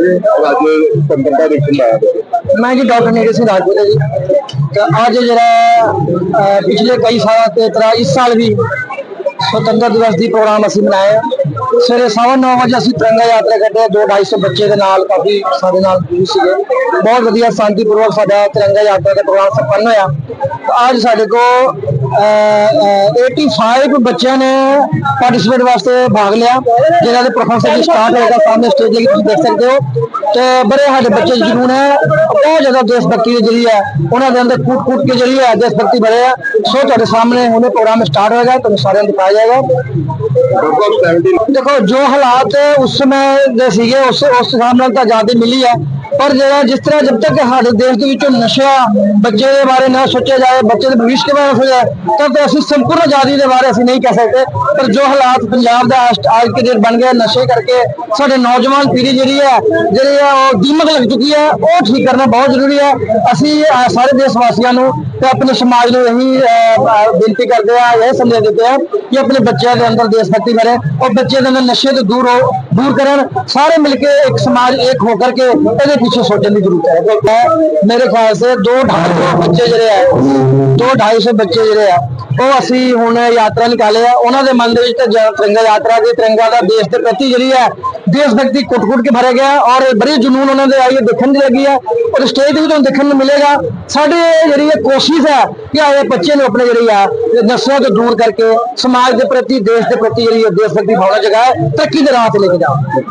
ਜੀ ਅੱਜ ਸੰਪਰਦਾ ਦੇਖਣ ਆਇਆ ਮੈਂ ਜੀ ਡਾਕਟਰ ਨੀਰਜ ਸਿੰਘ ਰਾਜਪੂਤ ਜੀ। ਤੇ ਅੱਜ ਜਿਹੜਾ ਪਿਛਲੇ ਕਈ ਸਾਲਾਂ ਤੇ ਤਰ੍ਹਾਂ ਇਸ ਸਾਲ ਵੀ ਸੁਤੰਤਰ ਦਿਵਸ ਦੀ ਪ੍ਰੋਗਰਾਮ ਅਸੀਂ ਮਨਾਇਆ ਸਵੇਰੇ ਸਵਾ ਨੌ ਵਜੇ ਅਸੀਂ ਤਿਰੰਗਾ ਯਾਤਰਾ ਕੱਢੇ ਦੋ 250 ਬੱਚੇ ਦੇ ਨਾਲ ਕਾਫੀ ਸਾਡੇ ਨਾਲ ਜੁੜੇ ਸੀਗੇ। ਬਹੁਤ ਵਧੀਆ ਸ਼ਾਂਤੀਪੂਰਵਕ ਸਾਡਾ ਤਿਰੰਗਾ ਯਾਤਰਾ ਦਾ ਪ੍ਰੋਗਰਾਮ ਸੰਪੰਨ ਹੋਇਆ। ਅੱਜ ਸਾਡੇ ਕੋਲ 85 ਬੱਚਿਆਂ ਨੇ ਪਾਰਟਿਸਿਪੇਟ ਵਾਸਤੇ ਭਾਗ ਲਿਆ ਜਿਹਨਾਂ ਦੇ ਪ੍ਰੋਫੈਸਰ ਜੀ ਸਟਾਰਟ ਹੋਏਗਾ ਸਾਹਮਣੇ ਸਟੇਜ ਤੇ ਤੁਸੀਂ ਦੇਖ ਸਕਦੇ ਹੋ। ਤੇ ਬੜੇ ਸਾਡੇ ਬੱਚੇ ਜਨੂਨ ਹੈ, ਬਹੁਤ ਜ਼ਿਆਦਾ ਦੇਸ਼ ਭਗਤੀ ਦੀ ਜਿਹੜੀ ਹੈ, ਉਹਨਾਂ ਦੇ ਅੰਦਰ ਕੂਟ ਕੂਟ ਕੇ ਜਿਹੜੀ ਹੈ, ਦੇਸ਼ ਭਗਤੀ ਭਰੇ ਆ। ਸੋ ਤੁਹਾਡੇ ਸਾਹਮਣੇ ਹੁਣੇ ਪ੍ਰੋਗਰਾਮ ਸਟਾਰਟ ਹੋਏਗਾ, ਤੁਹਾਨੂੰ ਸਾਰਿਆਂ ਨੂੰ ਦਿਖਾਇਆ ਜਾਏਗਾ। ਦੇਖੋ, ਜੋ ਹਾਲਾਤ ਉਸ ਸਮੇਂ ਦੇ ਸੀਗੇ, ਉਸ ਉਸ ਹਿਸਾਬ ਨਾਲ ਤਾਂ ਆਜ਼ਾਦੀ ਮਿਲੀ ਹੈ। ਪਰ ਜਿਹੜਾ ਜਿਸ ਤਰ੍ਹਾਂ ਜਦ ਤੱਕ ਸਾਡੇ ਦੇਸ਼ ਦੇ ਵਿੱਚੋਂ ਨਸ਼ਾ ਬੱਚੇ ਦੇ ਬਾਰੇ ਨਾ ਸੋਚਿਆ ਜਾਏ ਬੱਚੇ ਦੇ ਭਵਿੱਖ ਦੇ ਬਾਰੇ ਸੋਚਿਆ ਜਾਏ, ਤਦ ਤੱਕ ਅਸੀਂ ਸੰਪੂਰਨ ਆਜ਼ਾਦੀ ਦੇ ਬਾਰੇ ਅਸੀਂ ਨਹੀਂ ਕਹਿ ਸਕਦੇ। ਪਰ ਜੋ ਹਾਲਾਤ ਪੰਜਾਬ ਦਾ ਅੱਜ ਅੱਜ ਕੇ ਦਿਨ ਬਣ ਗਿਆ ਨਸ਼ੇ ਕਰਕੇ, ਸਾਡੇ ਨੌਜਵਾਨ ਪੀੜ੍ਹੀ ਜਿਹੜੀ ਹੈ ਜਿਹੜੀ ਹੈ ਉਹ ਦੀਮਕ ਲੱਗ ਚੁੱਕੀ ਹੈ, ਉਹ ਠੀਕ ਕਰਨਾ ਬਹੁਤ ਜ਼ਰੂਰੀ ਹੈ। ਅਸੀਂ ਸਾਰੇ ਦੇਸ਼ ਵਾਸੀਆਂ ਨੂੰ ਤੇ ਆਪਣੇ ਸਮਾਜ ਨੂੰ ਇਹੀ ਬੇਨਤੀ ਕਰਦੇ ਆ ਇਹ ਸੰਦੇਸ਼ ਦਿੰਦੇ ਆ ਕਿ ਆਪਣੇ ਬੱਚਿਆਂ ਦੇ ਅੰਦਰ ਦੇਸ਼ ਭਗਤੀ ਭਰੇ ਔਰ ਬੱਚਿਆਂ ਦੇ ਅੰਦਰ ਨਸ਼ੇ ਤੋਂ ਦੂਰ ਹੋ, ਦੂਰ ਕਰਨ, ਸਾਰੇ ਮਿਲ ਕੇ ਇੱਕ ਸਮਾਜ ਇੱਕ ਹੋ ਕਰਕੇ ਇਹਦੇ ਪਿੱਛੇ ਸੋਚਣ ਦੀ ਜ਼ਰੂਰਤ ਹੈ। ਮੇਰੇ ਖਿਆਲ ਸੇ 2 250 ਬੱਚੇ ਜਿਹੜੇ ਆ 2 250 ਬੱਚੇ ਜਿਹੜੇ ਆ ਉਹ ਅਸੀਂ ਹੁਣ ਯਾਤਰਾ ਨਿਕਾਲੇ ਆ। ਉਹਨਾਂ ਦੇ ਮਨ ਦੇ ਵਿੱਚ ਤਾਂ ਤਿਰੰਗਾ ਯਾਤਰਾ ਦੀ, ਤਿਰੰਗਾ ਦਾ ਦੇਸ਼ ਦੇ ਪ੍ਰਤੀ ਜਿਹੜੀ ਹੈ, ਦੇਸ਼ ਭਗਤੀ ਕੁੱਟ-ਕੁੱਟ ਕੇ ਭਰਿਆ ਗਿਆ ਔਰ ਬੜੀ ਜਨੂਨ ਉਹਨਾਂ ਦੇ ਆਈ ਹੈ ਦੇਖਣ ਦੀ ਲੱਗੀ ਹੈ। ਔਰ ਸਟੇਜ ਤੇ ਵੀ ਤੁਹਾਨੂੰ ਦੇਖਣ ਨੂੰ ਮਿਲੇਗਾ। ਸਾਡੇ ਜਿਹੜੀ ਇਹ ਕੋਸ਼ਿਸ਼ ਹੈ ਕਿ ਆਏ ਬੱਚੇ ਨੂੰ ਆਪਣੇ ਜਿਹੜੀ ਆ, ਨਸ਼ਿਆਂ ਤੋਂ ਦੂਰ ਕਰਕੇ ਸਮਾਜ ਦੇ ਪ੍ਰਤੀ, ਦੇਸ਼ ਦੇ ਪ੍ਰਤੀ ਜਿਹੜੀ ਇਹ ਦੇਸ਼ ਭਗਤੀ ਭਾਵਨਾ ਜਗਾਏ, ਤਰੱਕੀ ਦੇ ਰਾਹ ਤੇ ਲੈ ਕੇ ਜਾਓ।